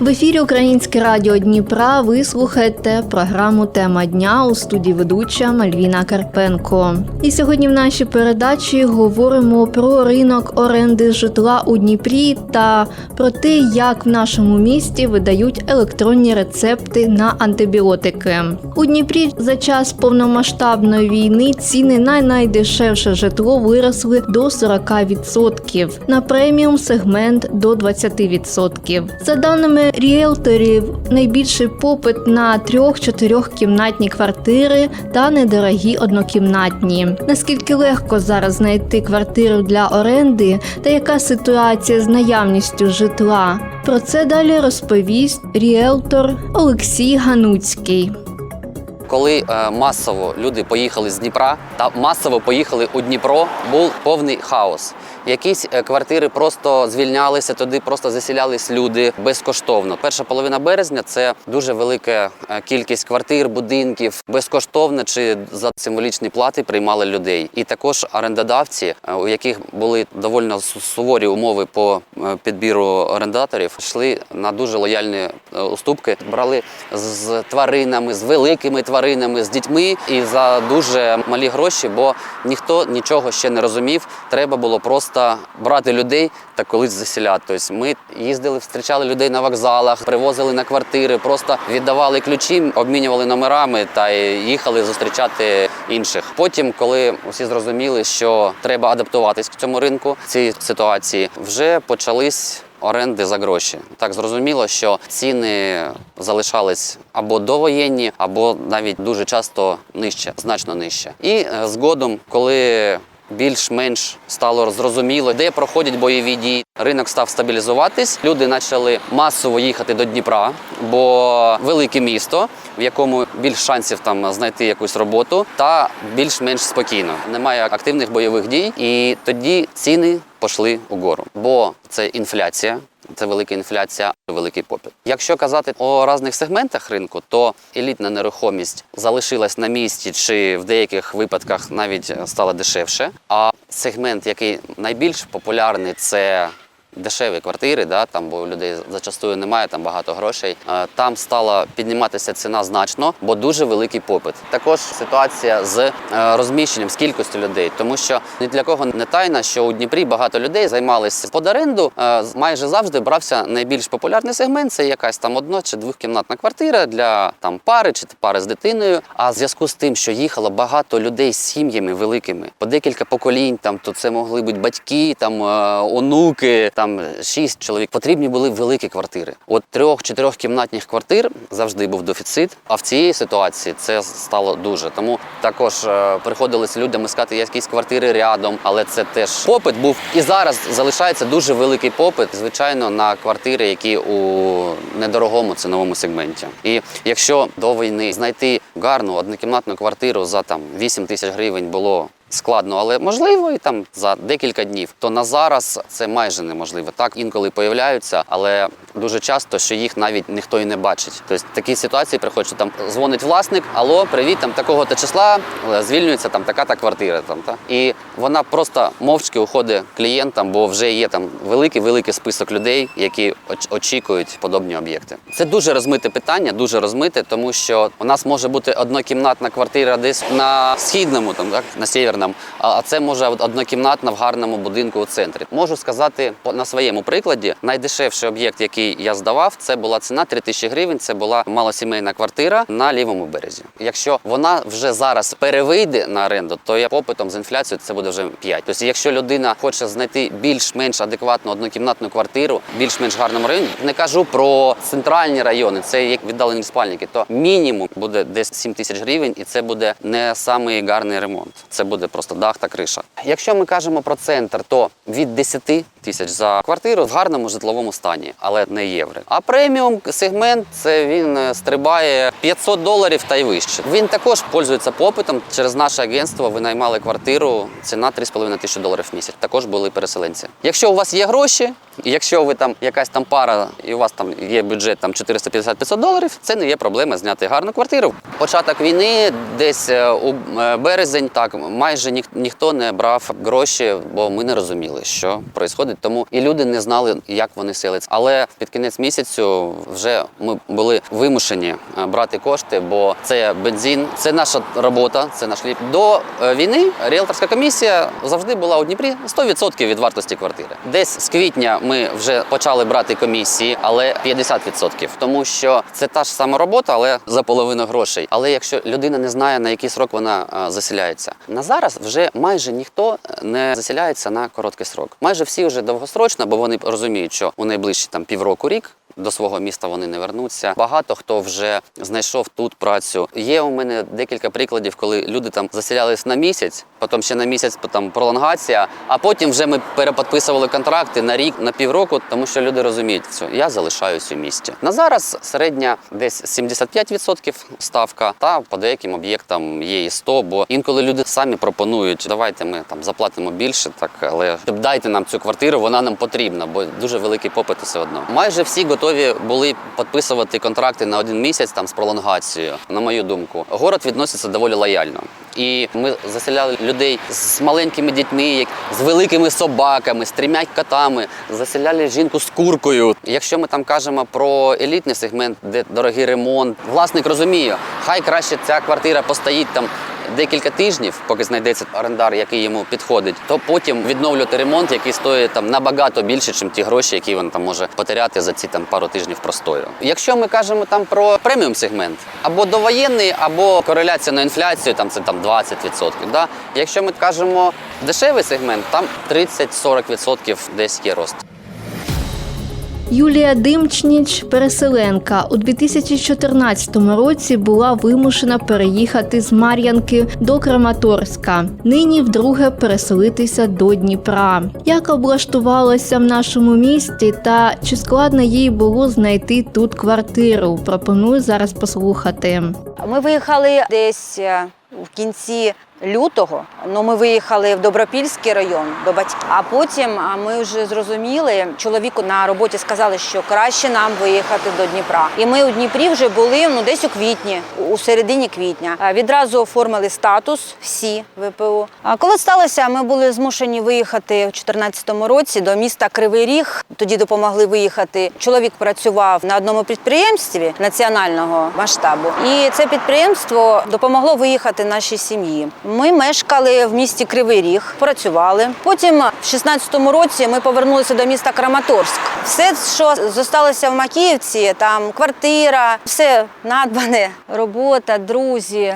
В ефірі Українське Радіо Дніпра ви слухаєте програму Тема дня у студії ведуча Мальвіна Карпенко. І сьогодні в нашій передачі говоримо про ринок оренди житла у Дніпрі та про те, як в нашому місті видають електронні рецепти на антибіотики. У Дніпрі за час повномасштабної війни ціни на найдешевше житло виросли до 40%, на преміум сегмент до 20%. За даними ріелторів, найбільший попит на трьох-чотирьохкімнатні квартири та недорогі однокімнатні. Наскільки легко зараз знайти квартиру для оренди та яка ситуація з наявністю житла? Про це далі розповість ріелтор Олексій Гануцький. Коли е, масово люди поїхали з Дніпра та масово поїхали у Дніпро, був повний хаос. Якісь е, квартири просто звільнялися, туди просто заселялись люди безкоштовно. Перша половина березня це дуже велика е, кількість квартир, будинків безкоштовно чи за символічні плати приймали людей. І також орендодавці, е, у яких були доволі суворі умови по е, підбіру орендаторів, йшли на дуже лояльні е, уступки, брали з тваринами, з великими тваринами, з дітьми і за дуже малі гроші, бо ніхто нічого ще не розумів. Треба було просто брати людей та колись заселяти. Тобто ми їздили, зустрічали людей на вокзалах, привозили на квартири, просто віддавали ключі, обмінювали номерами та їхали зустрічати інших. Потім, коли всі зрозуміли, що треба адаптуватись к цьому ринку, цій ситуації, вже почались оренди за гроші. Так зрозуміло, що ціни залишались або довоєнні, або навіть дуже часто нижче, значно нижче. І е, згодом, коли більш-менш стало зрозуміло, де проходять бойові дії. Ринок став стабілізуватись. Люди почали масово їхати до Дніпра, бо велике місто, в якому більш шансів там знайти якусь роботу, та більш-менш спокійно. Немає активних бойових дій, і тоді ціни пішли угору, бо це інфляція. Це велика інфляція, великий попит. Якщо казати о різних сегментах ринку, то елітна нерухомість залишилась на місці, чи в деяких випадках навіть стала дешевше. А сегмент, який найбільш популярний, це дешеві квартири, да, там, бо у людей зачастую немає там багато грошей. Е, Там стала підніматися ціна значно, бо дуже великий попит. Також ситуація з е, розміщенням, з кількістю людей, тому що ні для кого не тайна, що у Дніпрі багато людей займалися під оренду. Е, Майже завжди брався найбільш популярний сегмент. Це якась там одно чи двохкімнатна квартира для там пари чи пари з дитиною. А в зв'язку з тим, що їхало багато людей з сім'ями великими, по декілька поколінь, там то це могли бути батьки, там онуки, там шість чоловік. Потрібні були великі квартири. От трьох-чотирьох кімнатних квартир завжди був дефіцит. А в цій ситуації це стало дуже. Тому також е, приходилось людям іскати якісь квартири рядом, але це теж попит був. І зараз залишається дуже великий попит, звичайно, на квартири, які у недорогому ціновому сегменті. І якщо до війни знайти гарну однокімнатну квартиру за там 8 тисяч гривень було складно, але можливо і там за декілька днів. То на зараз це майже неможливо. Так інколи появляються, але дуже часто, що їх навіть ніхто і не бачить. Тобто такі ситуації приходять, що там дзвонить власник, алло, привіт, там такого то числа е, звільнюється там така та квартира. Там та і вона просто мовчки уходить клієнтам, бо вже є там великий великий список людей, які очікують подобні об'єкти. Це дуже розмите питання, дуже розмите, тому що у нас може бути однокімнатна квартира десь на східному, там так на сєвєрному, а а це може однокімнатна в гарному будинку у центрі. Можу сказати на своєму прикладі, найдешевший об'єкт, який я здавав, це була ціна 3 тисячі гривень. Це була малосімейна квартира на лівому березі. Якщо вона вже зараз перевийде на оренду, то я попитом з інфляцією це буде вже 5. Тобто, якщо людина хоче знайти більш-менш адекватну однокімнатну квартиру, більш-менш гарному районі, не кажу про центральні райони, це як віддалені спальники, то мінімум буде десь 7 тисяч гривень, і це буде не самий гарний ремонт. Це буде просто дах та криша. Якщо ми кажемо про центр, то від 10 тисяч за квартиру в гарному житловому стані, але не євро. А преміум сегмент це він е, стрибає 500 доларів та й вище. Він також пользується попитом. Через наше агентство ви наймали квартиру. Ціна 3,5 тисячі доларів в місяць. Також були переселенці. Якщо у вас є гроші, якщо ви там якась там пара, і у вас там є бюджет там 450-500 доларів, це не є проблема зняти гарну квартиру. Початок війни, десь е, у е, березень, так майже ніхто не брав гроші, бо ми не розуміли, що відбувається. Тому і люди не знали, як вони селяться. Але під кінець місяцю вже ми були вимушені е, брати кошти, бо це бензин, це наша робота, це наш хліб. До е, війни ріелторська комісія завжди була у Дніпрі 100% від вартості квартири. Десь з квітня ми вже почали брати комісії, але 50%. Тому що це та ж сама робота, але за половину грошей. Але якщо людина не знає на який срок вона е, заселяється, на зараз вже майже ніхто не заселяється на короткий срок. Майже всі вже довгосрочно, бо вони розуміють, що у найближчі там півроку рік. До свого міста вони не вернуться. Багато хто вже знайшов тут працю. Є у мене декілька прикладів, коли люди там заселялись на місяць, потім ще на місяць там пролонгація, а потім вже ми переподписували контракти на рік, на півроку, тому що люди розуміють, що я залишаюсь у місті. На зараз середня десь 75% ставка, та по деяким об'єктам є і 100, бо інколи люди самі пропонують, давайте ми там заплатимо більше, так але дайте нам цю квартиру, вона нам потрібна, бо дуже великий попит все одно. Майже всі готові були підписувати контракти на один місяць там з пролонгацією. На мою думку, город відноситься доволі лояльно. І ми заселяли людей з маленькими дітьми, як- з великими собаками, з трьома котами. Заселяли жінку з куркою. Якщо ми там кажемо про елітний сегмент, де дорогий ремонт, власник розуміє, хай краще ця квартира постоїть там декілька тижнів, поки знайдеться орендар, який йому підходить, то потім відновлювати ремонт, який стоїть там набагато більше, ніж ті гроші, які він там може потеряти за ці там пару тижнів простою. Якщо ми кажемо там про преміум сегмент, або довоєнний, або кореляція на інфляцію, там це там 20%. Да? Якщо ми кажемо дешевий сегмент, там 30-40% десь є рост. Юлія Димчніч, переселенка, у 2014 році була вимушена переїхати з Мар'янки до Краматорська. Нині вдруге переселитися до Дніпра. Як облаштувалася в нашому місті та чи складно їй було знайти тут квартиру? Пропоную зараз послухати. Ми виїхали десь е, в кінці лютого. Ну, ми виїхали в Добропільський район до батьків. А потім ми вже зрозуміли, чоловіку на роботі сказали, що краще нам виїхати до Дніпра. І ми у Дніпрі вже були ну десь у квітні, у середині квітня. Відразу оформили статус всі ВПО. А коли сталося, ми були змушені виїхати у 2014 році до міста Кривий Ріг. Тоді допомогли виїхати. Чоловік працював на одному підприємстві національного масштабу, і це підприємство допомогло виїхати нашій сім'ї. Ми мешкали в місті Кривий Ріг, працювали. Потім, в 16-му році, ми повернулися до міста Краматорськ. Все, що зосталося в Макіївці, там квартира, все надбане, робота, друзі.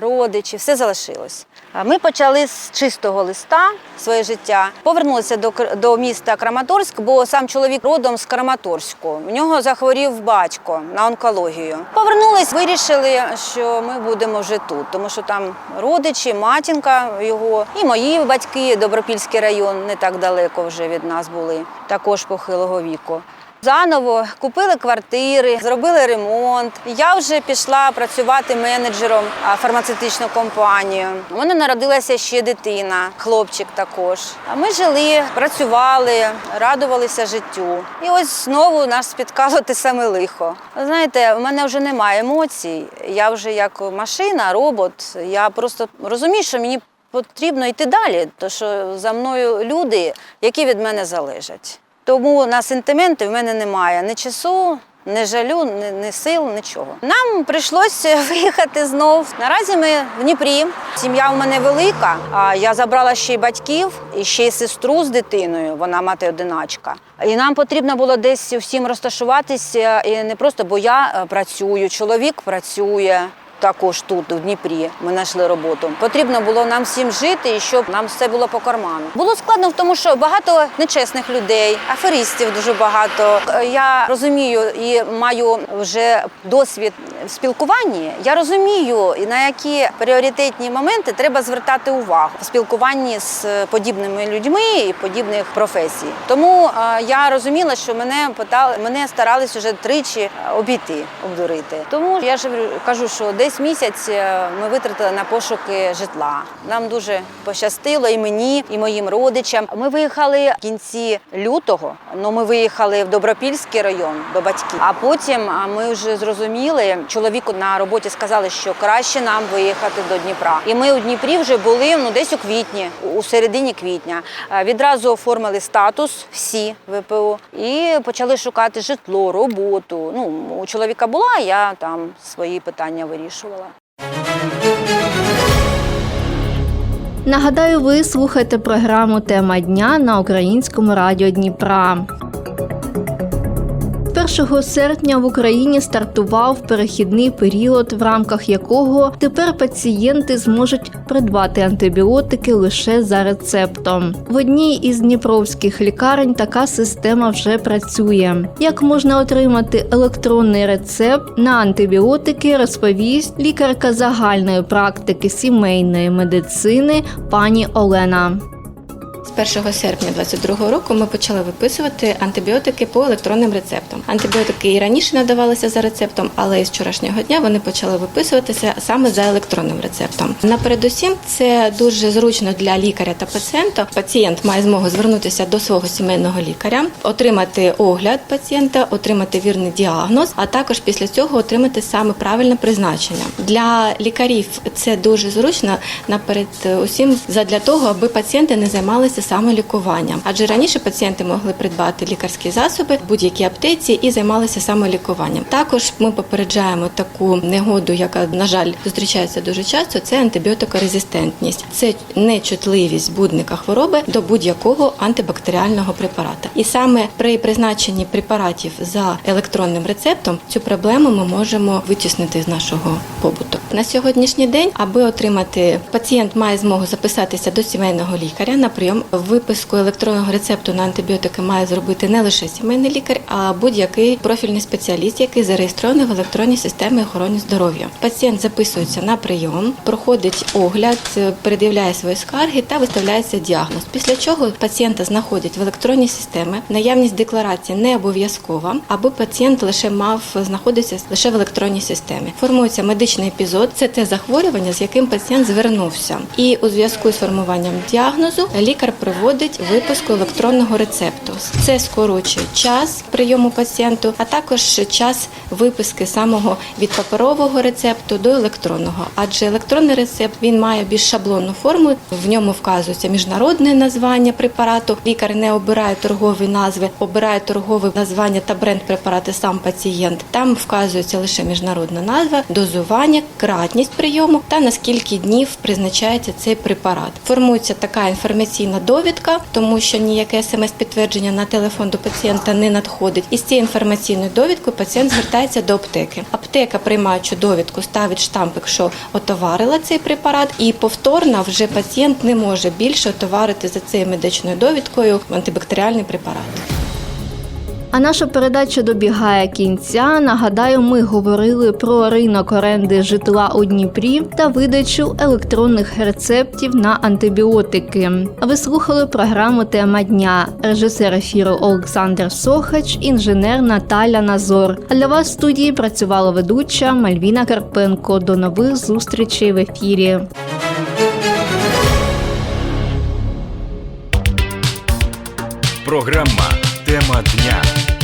Родичі, все залишилось. Ми почали з чистого листа своє життя. Повернулися до, до міста Краматорськ, бо сам чоловік родом з Краматорську. У нього захворів батько на онкологію. Повернулись, вирішили, що ми будемо вже тут, тому що там родичі, матінка його і мої батьки, Добропільський район, не так далеко вже від нас були, також похилого віку. Заново купили квартири, зробили ремонт. Я вже пішла працювати менеджером фармацевтичну компанію. У мене народилася ще дитина, хлопчик також. А ми жили, працювали, радувалися життю. І ось знову нас спіткало те саме лихо. Знаєте, у мене вже немає емоцій. Я вже як машина, робот. Я просто розумію, що мені потрібно йти далі, тому що за мною люди, які від мене залежать. Тому на сентименти в мене немає ні часу, ні жалю, ні, ні сил, нічого. Нам прийшлося виїхати знов. Наразі ми в Дніпрі. Сім'я у мене велика. А я забрала ще й батьків і ще й сестру з дитиною. Вона мати одиначка. І нам потрібно було десь всім розташуватися. І не просто, бо я е, працюю, чоловік працює. Також тут, у Дніпрі, ми знайшли роботу. Потрібно було нам всім жити і щоб нам все було по карману. Було складно в тому, що багато нечесних людей, аферистів дуже багато. Е, Я розумію і маю вже досвід в спілкуванні я розумію, на які пріоритетні моменти треба звертати увагу в спілкуванні з подібними людьми і подібних професій. Тому я розуміла, що мене питали, мене старались вже тричі обійти, обдурити. Тому я ж кажу, що десь місяць е, ми витратили на пошуки житла. Нам дуже пощастило і мені, і моїм родичам. Ми виїхали в кінці лютого. Ну ми виїхали в Добропільський район до батьків. А потім ми вже зрозуміли, чоловіку на роботі сказали, що краще нам виїхати до Дніпра. І ми у Дніпрі вже були ну десь у квітні, у середині квітня. Е, Відразу оформили статус всі ВПО і почали шукати житло, роботу. Ну у чоловіка була, я там свої питання вирішувала. Нагадаю, ви слухаєте програму Тема дня на українському радіо Дніпра. 1 серпня в Україні стартував перехідний період, в рамках якого тепер пацієнти зможуть придбати антибіотики лише за рецептом. В одній із дніпровських лікарень така система вже працює. Як можна отримати електронний рецепт на антибіотики, розповість лікарка загальної практики сімейної медицини пані Олена. З 1 серпня 2022 року ми почали виписувати антибіотики по електронним рецептам. Антибіотики і раніше надавалися за рецептом, але із вчорашнього дня вони почали виписуватися саме за електронним рецептом. Напередусім, це дуже зручно для лікаря та пацієнта. Пацієнт має змогу звернутися до свого сімейного лікаря, отримати огляд пацієнта, отримати вірний діагноз, а також після цього отримати саме правильне призначення. Для лікарів це дуже зручно наперед усім задля того, аби пацієнти не займалися самолікуванням. Адже раніше пацієнти могли придбати лікарські засоби в будь-якій аптеці і займалися самолікуванням. Також ми попереджаємо таку негоду, яка на жаль зустрічається дуже часто. Це антибіотикорезистентність, це нечутливість збудника хвороби до будь-якого антибактеріального препарата. І саме при призначенні препаратів за електронним рецептом цю проблему ми можемо витіснити з нашого побуту. На сьогоднішній день, аби отримати пацієнт має змогу записатися до сімейного лікаря на прийом. Виписку електронного рецепту на антибіотики має зробити не лише сімейний лікар, а будь-який профільний спеціаліст, який зареєстрований в електронній системі охорони здоров'я. Пацієнт записується на прийом, проходить огляд, передивляє свої скарги та виставляється діагноз. Після чого пацієнта знаходять в електронній системі. Наявність декларації не обов'язкова, аби пацієнт лише мав знаходитися лише в електронній системі. Формується медичний епізод. Це те захворювання, з яким пацієнт звернувся. І у зв'язку з формуванням діагнозу лікар проводить виписку електронного рецепту. Це скорочує час прийому пацієнту, а також час виписки самого від паперового рецепту до електронного. Адже електронний рецепт він має більш шаблонну форму. В ньому вказується міжнародне названня препарату. Лікар не обирає торгові назви, обирає торгове названня та бренд препарату сам пацієнт. Там вказується лише міжнародна назва, дозування, кратність прийому та на скільки днів призначається цей препарат. Формується така інформаційна довідка, тому що ніяке смс-підтвердження на телефон до пацієнта не надходить. І з цією інформаційною довідкою пацієнт звертається до аптеки. Аптека, приймаючи довідку, ставить штампик, що отоварила цей препарат, і повторно вже пацієнт не може більше отоварити за цією медичною довідкою антибактеріальний препарат. А наша передача добігає кінця. Нагадаю, ми говорили про ринок оренди житла у Дніпрі та видачу електронних рецептів на антибіотики. Ви слухали програму Тема дня. Режисер ефіру Олександр Сохач, інженер Наталя Назор. А для вас в студії працювала ведуча Мальвіна Карпенко. До нових зустрічей в ефірі. Програма Тема дня